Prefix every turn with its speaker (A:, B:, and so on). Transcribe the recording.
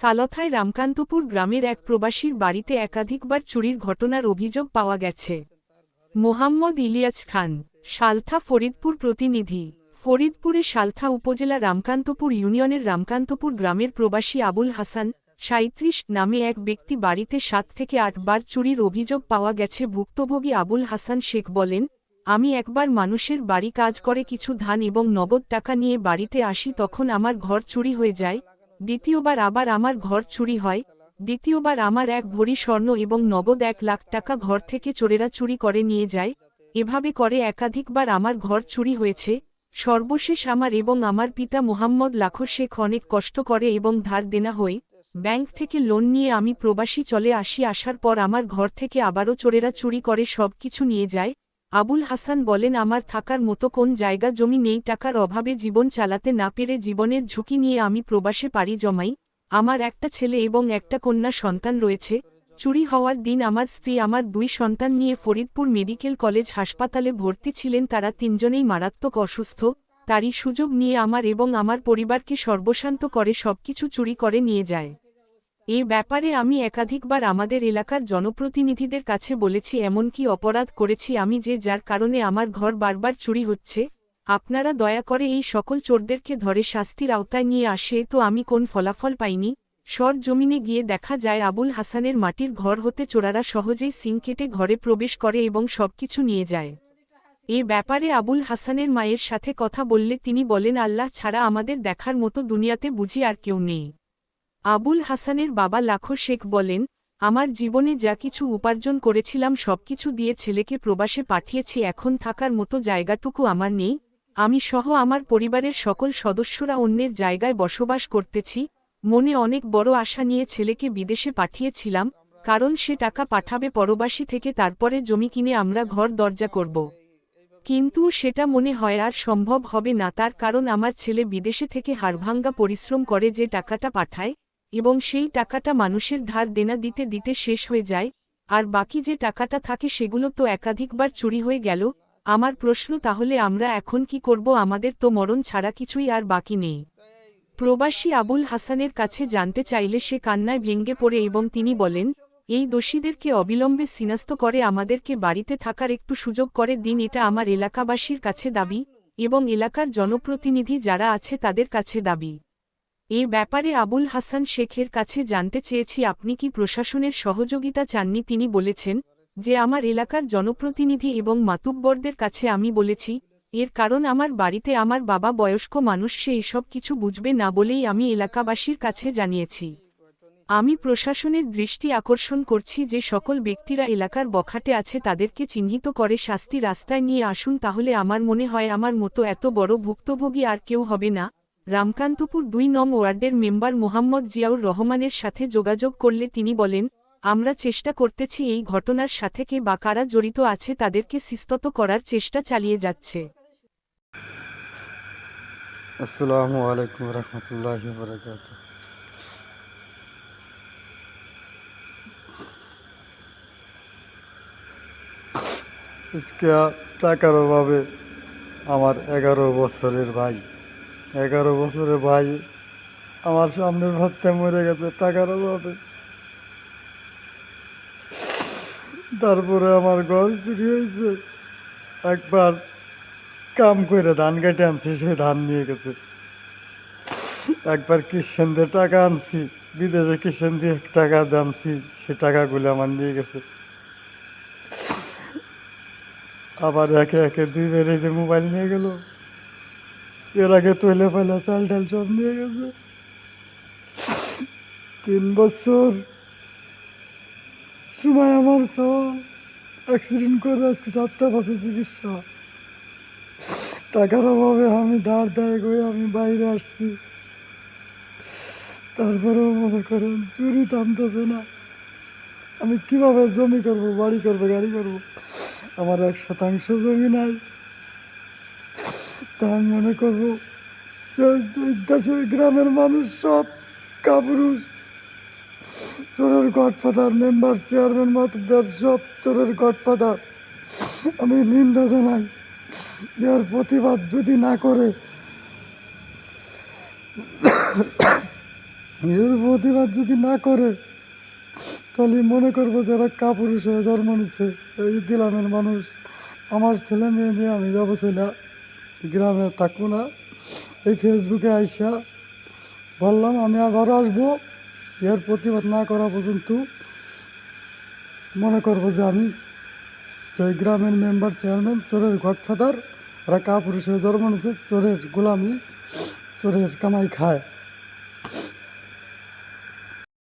A: সালথায় রামকান্তপুর গ্রামের এক প্রবাসীর বাড়িতে একাধিকবার চুরির ঘটনার অভিযোগ পাওয়া গেছে। মোহাম্মদ ইলিয়াস খান, সালথা ফরিদপুর প্রতিনিধি। ফরিদপুরে সালথা উপজেলা রামকান্তপুর ইউনিয়নের রামকান্তপুর গ্রামের প্রবাসী আবুল হাসান সাঁত্রিশ নামে এক ব্যক্তি বাড়িতে সাত থেকে আটবার চুরির অভিযোগ পাওয়া গেছে। ভুক্তভোগী আবুল হাসান শেখ বলেন, আমি একবার মানুষের বাড়ি কাজ করে কিছু ধান এবং নগদ টাকা নিয়ে বাড়িতে আসি, তখন আমার ঘর চুরি হয়ে যায় দ্বিতীয়বার আবার আমার ঘর চুরি হয়, দ্বিতীয়বার আমার এক ভরি স্বর্ণ এবং নগদ এক লাখ টাকা ঘর থেকে চোরেরা চুরি করে নিয়ে যায়, এভাবে করে একাধিকবার আমার ঘর চুরি হয়েছে, সর্বশেষ আমার এবং আমার পিতা মোহাম্মদ লাখো শেখ অনেক কষ্ট করে এবং ধার দেনা হয়ে, ব্যাংক থেকে লোন নিয়ে আমি প্রবাসী চলে আসি, আসার পর আমার ঘর থেকে আবারও চোরেরা চুরি করে সব কিছু নিয়ে যায় আবুল হাসান বলেন, আমার থাকার মতো কোন জায়গা, জমি নেই, টাকার অভাবে জীবন চালাতে না পেরে জীবনের ঝুঁকি নিয়ে আমি প্রবাসে পাড়ি জমাই। আমার একটা ছেলে এবং একটা কন্যা সন্তান রয়েছে। চুরি হওয়ার দিন আমার স্ত্রী আমার দুই সন্তান নিয়ে ফরিদপুর মেডিকেল কলেজ হাসপাতালে ভর্তি ছিলেন। তারা তিনজনেই মারাত্মক অসুস্থ। তারই সুযোগ নিয়ে আমার এবং আমার পরিবারকে সর্বশান্ত করে সবকিছু চুরি করে নিয়ে যায়। এ ব্যাপারে আমি একাধিকবার আমাদের এলাকার জনপ্রতিনিধিদের কাছে বলেছি এমনকি অপরাধ করেছি আমি যে যার কারণে আমার ঘর বারবার চুরি হচ্ছে। আপনারা দয়া করে এই সকল চোরদেরকে ধরে শাস্তির আওতায় নিয়ে আসে, তো আমি কোন ফলাফল পাইনি। সর জমিনে গিয়ে দেখা যায় আবুল হাসানের মাটির ঘর হতে চোরারা সহজেই সিং কেটে ঘরে প্রবেশ করে এবং সবকিছু নিয়ে যায়। এ ব্যাপারে আবুল হাসানের মায়ের সাথে কথা বললে তিনি বলেন, আল্লাহ ছাড়া আমাদের দেখার মতো দুনিয়াতে বুঝি আর কেউ নেই। আবুল হাসানের বাবা লাখো শেখ বলেন, আমার জীবনে যা কিছু উপার্জন করেছিলাম সবকিছু দিয়ে ছেলেকে প্রবাসে পাঠিয়েছি, এখন থাকার মতো জায়গাটুকু আমার নেই। আমি সহ আমার পরিবারের সকল সদস্যরা অন্যের জায়গায় বসবাস করতেছি। মনে অনেক বড় আশা নিয়ে ছেলেকে বিদেশে পাঠিয়েছিলাম, কারণ সে টাকা পাঠাবে পরবাসী থেকে, তারপরে জমি কিনে আমরা ঘর দরজা করব। কিন্তু সেটা মনে হয় আর সম্ভব হবে না, তার কারণ আমার ছেলে বিদেশে থেকে হাড়ভাঙ্গা পরিশ্রম করে যে টাকাটা পাঠায় এবং সেই টাকাটা মানুষের ধার দেনা দিতে দিতে শেষ হয়ে যায়, আর বাকি যে টাকাটা থাকে সেগুলো তো একাধিকবার চুরি হয়ে গেল। আমার প্রশ্ন, তাহলে আমরা এখন কি করব? আমাদের তো মরণ ছাড়া কিছুই আর বাকি নেই। প্রবাসী আবুল হাসানের কাছে জানতে চাইলে সে কান্নায় ভেঙ্গে পড়ে এবং তিনি বলেন, এই দোষীদেরকে অবিলম্বে সিনাস্ত করে, আমাদেরকে বাড়িতে থাকার একটু সুযোগ করে দিন, এটা আমার এলাকাবাসীর কাছে দাবি এবং এলাকার জনপ্রতিনিধি যারা আছে তাদের কাছে দাবি। এ ব্যাপারে আবুল হাসান শেখের কাছে জানতে চেয়েছি, আপনি কি প্রশাসনের সহযোগিতা চাননি? তিনি বলেছেন যে, আমার এলাকার জনপ্রতিনিধি এবং মাতুব্বরদের কাছে আমি বলেছি, এর কারণ আমার বাড়িতে আমার বাবা বয়স্ক মানুষ, সে এসব কিছু বুঝবে না বলেই আমি এলাকাবাসীর কাছে জানিয়েছি। আমি প্রশাসনের দৃষ্টি আকর্ষণ করছি যে, সকল ব্যক্তিরা এলাকার বখাটে আছে, তাদেরকে চিহ্নিত করে শাস্তি রাস্তায় নিয়ে আসুন, তাহলে আমার মনে হয় আমার মতো এত বড় ভুক্তভোগী আর কেউ হবে না। রামকান্তপুর দুই নং ওয়ার্ডের মেম্বার মোহাম্মদ জিয়াউর রহমানের সাথে যোগাযোগ করলে তিনি বলেন, আমরা চেষ্টা করতেছি এই ঘটনার সাথে কে বা কারা জড়িত আছে তাদেরকে সিস্তত করার চেষ্টা চালিয়ে যাচ্ছে।
B: আসসালামু আলাইকুম রহমতুল্লাহ টাকার অভাবে আমার এগারো বছরের ভাই এগারো বছরের ভাই আমার সামনের ভাতটা মরে গেছে, টাকার অভাবে। তারপরে আমার ঘর চুরি হয়েছে। একবার কাম করে ধান কেটে আনছি, সে ধান নিয়ে গেছে। একবার কিষেন দিয়ে টাকা আনছি, বিদেশে কিষেন দিয়ে টাকা আনছি, সে টাকাগুলো আমার নিয়ে গেছে। আবার একে একে দুই বেড়ে যে মোবাইল নিয়ে গেল। এর আগে তৈলে ফেলে চাল টাল সব নিয়ে গেছে। তিন বছর সময় আমার সব অ্যাক্সিডেন্ট করে আজকে সাতটা বছর চিকিৎসা। টাকার অভাবে আমি ধার দায় করে আমি বাইরে আসছি। তারপরেও মনে করেন চুরি থামতেছে না। আমি কীভাবে জমি করব, বাড়ি করব, গাড়ি করব? আমার এক শতাংশ জমি নাই। তা আমি মনে করব দেশের গ্রামের মানুষ সব কাপুরুষ। চোরের গডফাদার, মেম্বার চেয়ারম্যান মাতুব্বার সব চোরের গডফাদার। আমি নিন্দা জানাই, এর প্রতিবাদ যদি না করে, এর প্রতিবাদ যদি না করে, তাহলে মনে করব যে এরা কাপুরুষ হয়ে জন্ম নিচ্ছে এই গ্রামের মানুষ। আমার ছেলে, মেয়ে নিয়ে আমি যাব ছেলে। গ্রামে থাকব না। এই ফেসবুকে আইসা বললাম, আমি আবার আসব। এর প্রতিবাদ না করা পর্যন্ত মনে করব যে আমি যে গ্রামের মেম্বার চেয়ারম্যান চোরের গডফাদার এরা কাপুরুষের জন্ম নিচ্ছে চোরের গোলামি, চোরের কামাই খায়।